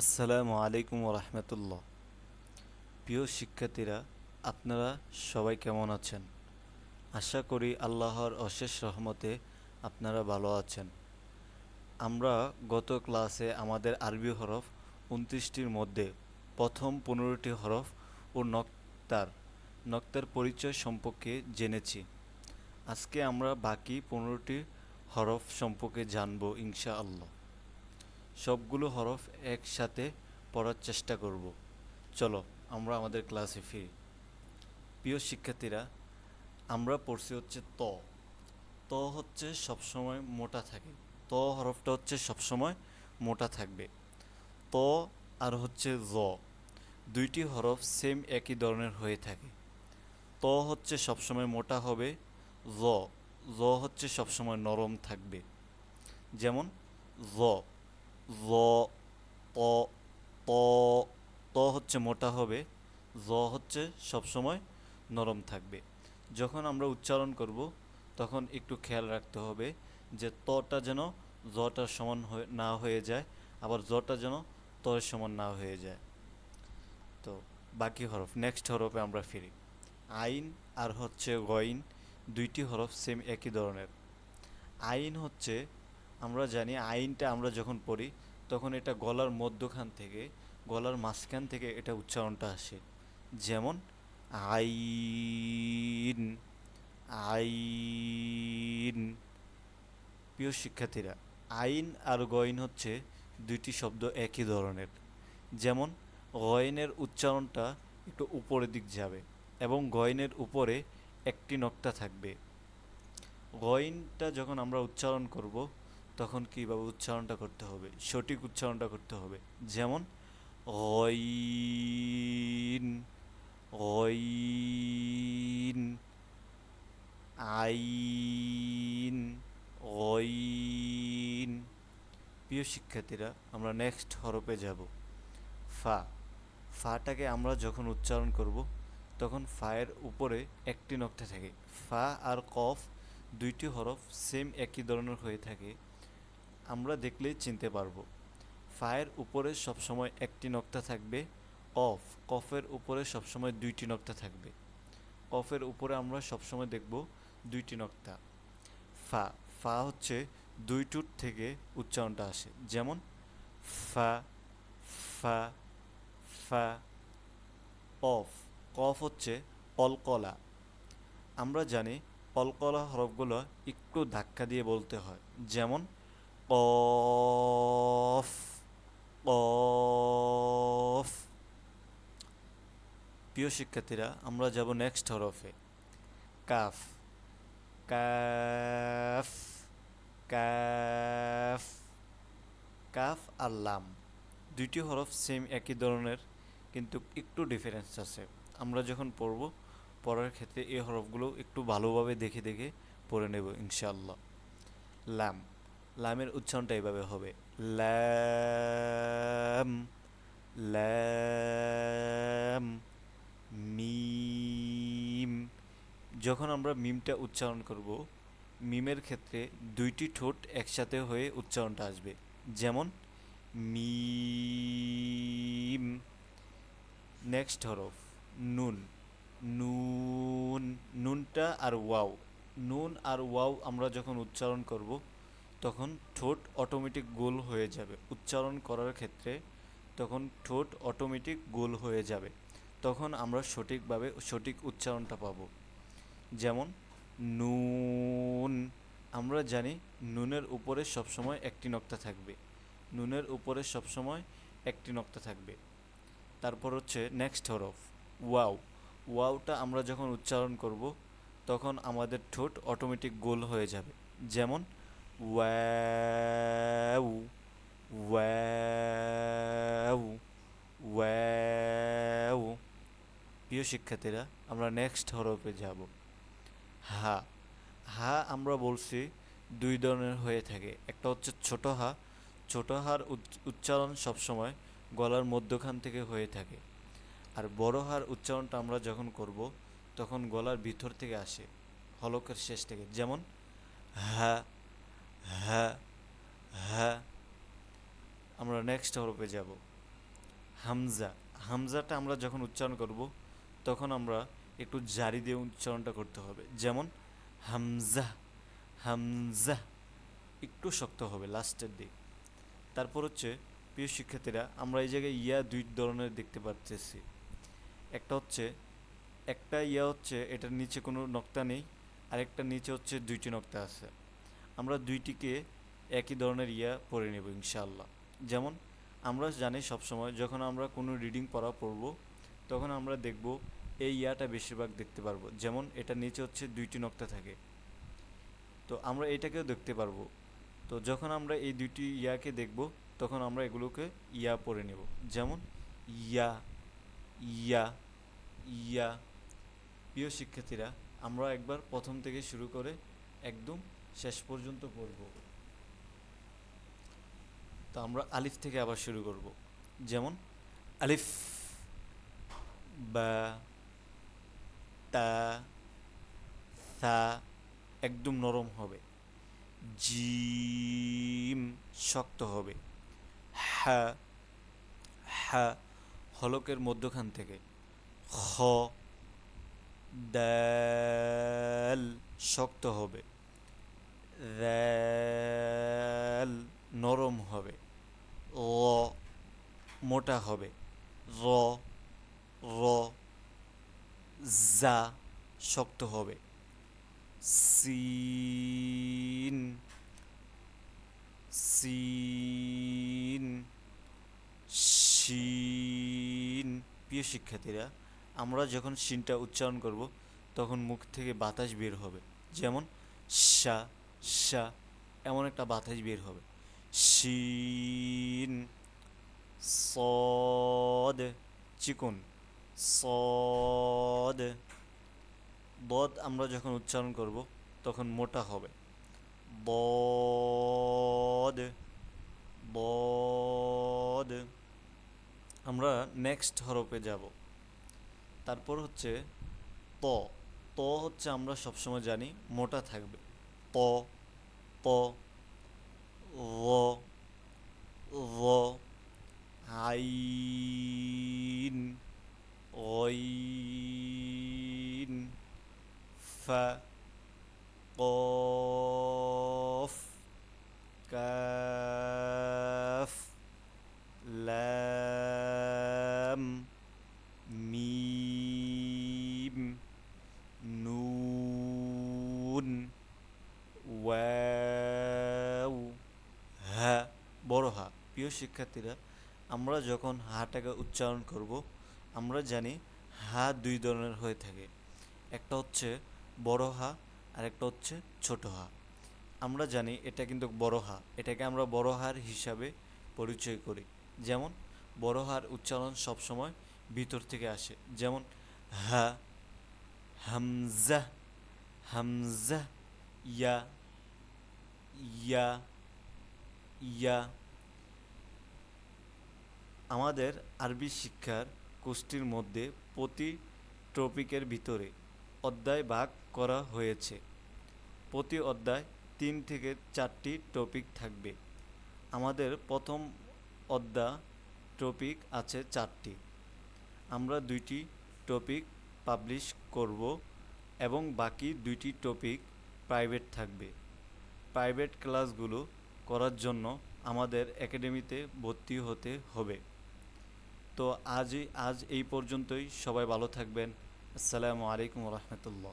আসসালামু আলাইকুম রহমতুল্লাহ প্রিয় শিক্ষার্থীরা, আপনারা সবাই কেমন আছেন? আশা করি আল্লাহর অশেষ রহমতে আপনারা ভালো আছেন। আমরা গত ক্লাসে আমাদের আরবি হরফ উনত্রিশটির মধ্যে প্রথম পনেরোটি হরফ ও নক্তার নক্তার পরিচয় সম্পর্কে জেনেছি। আজকে আমরা বাকি পনেরোটি হরফ সম্পর্কে জানব ইনশা আল্লাহ সবগুলো হরফ একসাথে পড়ার চেষ্টা করব। চলো, আমরা আমাদের ক্লাসে ফিরি। প্রিয় শিক্ষার্থীরা, আমরা পড়ছি হচ্ছে ত। ত হচ্ছে সবসময় মোটা থাকে। ত হরফটা হচ্ছে সবসময় মোটা থাকবে। ত আর হচ্ছে জ, দুইটি হরফ সেম একই ধরনের হয়ে থাকে। ত হচ্ছে সবসময় মোটা হবে, জ জ হচ্ছে সবসময় নরম থাকবে। যেমন, জ। জ, ত ত ত হচ্ছে মোটা হবে, জ হচ্ছে সবসময় নরম থাকবে। যখন আমরা উচ্চারণ করব, তখন একটু খেয়াল রাখতে হবে যে তটা যেন জটার সমান হয়ে, না হয়ে যায়, আবার জটা যেন তর সমান না হয়ে যায়। তো বাকি হরফ নেক্সট হরফে আমরা ফিরি। আইন আর হচ্ছে গইন, দুইটি হরফ সেম একই ধরনের। আইন হচ্ছে আমরা জানি আইনটা আমরা যখন পড়ি, তখন এটা গলার মধ্যখান থেকে, গলার মাঝখান থেকে এটা উচ্চারণটা আসে। যেমন, আইন আইন। প্রিয় শিক্ষার্থীরা, আইন আর গইন হচ্ছে দুইটি শব্দ একই ধরনের। যেমন, গয়নের উচ্চারণটা একটু উপরের দিক যাবে এবং গয়নের উপরে একটি নক্তা থাকবে। গয়নটা যখন আমরা উচ্চারণ করব তখন কীভাবে উচ্চারণটা করতে হবে? সঠিক উচ্চারণটা করতে হবে। যেমন গইন গইন আইন গইন প্রিয় শিক্ষার্থীরা, আমরা নেক্সট হরফে যাব। ফা। ফাটাকে আমরা যখন উচ্চারণ করব, তখন ফায়ের উপরে একটি নক্তা থাকে। ফা আর কফ দুইটি হরফ সেম একই ধরনের হয়ে থাকে। আমরা দেখলেই চিনতে পারব। ফায়ের উপরে সবসময় একটি নক্তা থাকবে অফ কফের উপরে সবসময় দুইটি নক্তা থাকবে। কফের উপরে আমরা সবসময় দেখব দুইটি নক্তা। ফা ফা হচ্ছে দুই টুট থেকে উচ্চারণটা আসে। যেমন, ফা ফা ফা অফ কফ হচ্ছে কলকলা আমরা জানি কলকলা হরফগুলো একটু ধাক্কা দিয়ে বলতে হয়। যেমন কফ কফ প্রিয় শিক্ষার্থীরা, আমরা যাব নেক্সট হরফে। কাফ কাফ কাফ কাফ আর লাম। দুইটি হরফ সেম একই ধরনের, কিন্তু একটু ডিফারেন্স আছে। আমরা যখন পড়ব, পড়ার ক্ষেত্রে এই হরফগুলো একটু ভালোভাবে দেখে দেখে পড়ে নেব, ইনশাআল্লাহ। লাম। লামের উচ্চারণটা এইভাবে হবে। ল্যাম ল্যাম মিম। যখন আমরা মিমটা উচ্চারণ করব, মিমের ক্ষেত্রে দুইটি ঠোঁট একসাথে হয়ে উচ্চারণটা আসবে। যেমন, মিম। নেক্সট হরফ নুন। নুন, নুনটা আর ওয়াও। নুন আর ওয়াও আমরা যখন উচ্চারণ করব তখন ঠোঁট অটোমেটিক গোল হয়ে যাবে। উচ্চারণ করার ক্ষেত্রে তখন ঠোঁট অটোমেটিক গোল হয়ে যাবে। তখন আমরা সঠিকভাবে সঠিক উচ্চারণটা পাব। যেমন, নুন। আমরা জানি নুনের উপরে সবসময় একটি নক্তা থাকবে। নুনের উপরে সবসময় একটি নক্তা থাকবে। তারপর হচ্ছে নেক্সট হরফ ওয়াও ওয়াওটা আমরা যখন উচ্চারণ করব, তখন আমাদের ঠোঁট অটোমেটিক গোল হয়ে যাবে। যেমন ওয়াও ওয়াও ওয়াও প্রিয় শিক্ষার্থীরা, আমরা নেক্সট হরফে যাব। হা। হা আমরা বলছি দুই ধরনের হয়ে থাকে। একটা হচ্ছে ছোট হা। ছোট হার উচ্চারণ সবসময় গলার মধ্যখান থেকে হয়ে থাকে। আর বড় হার উচ্চারণটা আমরা যখন করব, তখন গলার ভিতর থেকে আসে, হলকের শেষ থেকে। যেমন হ্যাঁ হ্যাঁ হ্যাঁ। আমরা নেক্সট হরফে যাব। হামজা। হামজাটা আমরা যখন উচ্চারণ করব, তখন আমরা একটু জারি দিয়ে উচ্চারণটা করতে হবে। যেমন, হামজা হামজা। একটু শক্ত হবে লাস্টের দিক। তারপর হচ্ছে, প্রিয় শিক্ষার্থীরা, আমরা এই জায়গায় ইয়া দুই ধরনের দেখতে পাচ্ছি একটা হচ্ছে, একটা ইয়া হচ্ছে, এটার নিচে কোনো নক্তা নেই। আরেকটা নিচে হচ্ছে, দুইটি নক্তা আছে। আমরা দুইটিকে একই ধরনের ইয়া পড়ে নেব ইনশাআল্লাহ। যেমন, আমরা জানি সবসময় যখন আমরা কোনো রিডিং পড়া পড়ব, তখন আমরা দেখব এই ইয়াটা বেশিরভাগ দেখতে পারব। যেমন, এটা নিচে হচ্ছে দুইটি নক্তা থাকে। তো আমরা এটাকেও দেখতে পারব। তো যখন আমরা এই দুইটি ইয়াকে দেখব, তখন আমরা এগুলোকে ইয়া পড়ে নেব। যেমন, ইয়া ইয়া ইয়া। প্রিয় শিক্ষার্থীরা, আমরা একবার প্রথম থেকে শুরু করে একদম শেষ পর্যন্ত পড়ব তো আমরা আলিফ থেকে আবার শুরু করব। যেমন আলিফ, বা, তা, থা একদম নরম হবে। জিম শক্ত হবে। হা হা হলকের মধ্যখান থেকে। খ, দাল শক্ত হবে। দাল নরম হবে। র, মোটা হবে। র র জা শক্ত হবে। সিন সিন, শিন। প্রিয় শিক্ষার্থীরা, আমরা যখন শিনটা উচ্চারণ করব, তখন মুখ থেকে বাতাস বের হবে। যেমন সা সা, এমন একটা বাতাস বের হবে। শিন, সদ, চিকন, সদ। বদ আমরা যখন উচ্চারণ করব, তখন মোটা হবে। বদ বদ। আমরা নেক্সট হরফে যাব। তারপর হচ্ছে ত। ত হচ্ছে আমরা সবসময় জানি, মোটা থাকবে। ত ত র র আইন অইন ফা কফ কাফ লাম মিম নুন ওয়াও হা বড় হা প্রিয় শিক্ষার্থীরা, আমরা যখন হাটাকে উচ্চারণ করব, আমরা জানি হা দুই ধরনের হয়ে থাকে। একটা হচ্ছে বড় হা আর একটা হচ্ছে ছোট হা। আমরা জানি এটা কিন্তু বড় হা, এটাকে আমরা বড় হার হিসাবে পরিচয় করি। যেমন, বড় হার উচ্চারণ সবসময় ভিতর থেকে আসে। যেমন, হা, হামজা হামজা, ইয়া ইয়া ইয়া। আমাদের আরবি শিক্ষার কোষ্ঠীর মধ্যে প্রতি টপিকের ভিতরে অধ্যায় ভাগ করা হয়েছে। প্রতি অধ্যায় তিন থেকে চারটি টপিক থাকবে। আমাদের প্রথম অধ্যায় টপিক আছে চারটি। আমরা দুইটি টপিক পাবলিশ করব এবং বাকি দুইটি টপিক প্রাইভেট থাকবে। প্রাইভেট ক্লাসগুলো করার জন্য আমাদের একাডেমিতে ভর্তি হতে হবে। তো আজই আজ এই পর্যন্তই। সবাই ভালো থাকবেন। আসসালামু আলাইকুম রহমতুল্লাহ।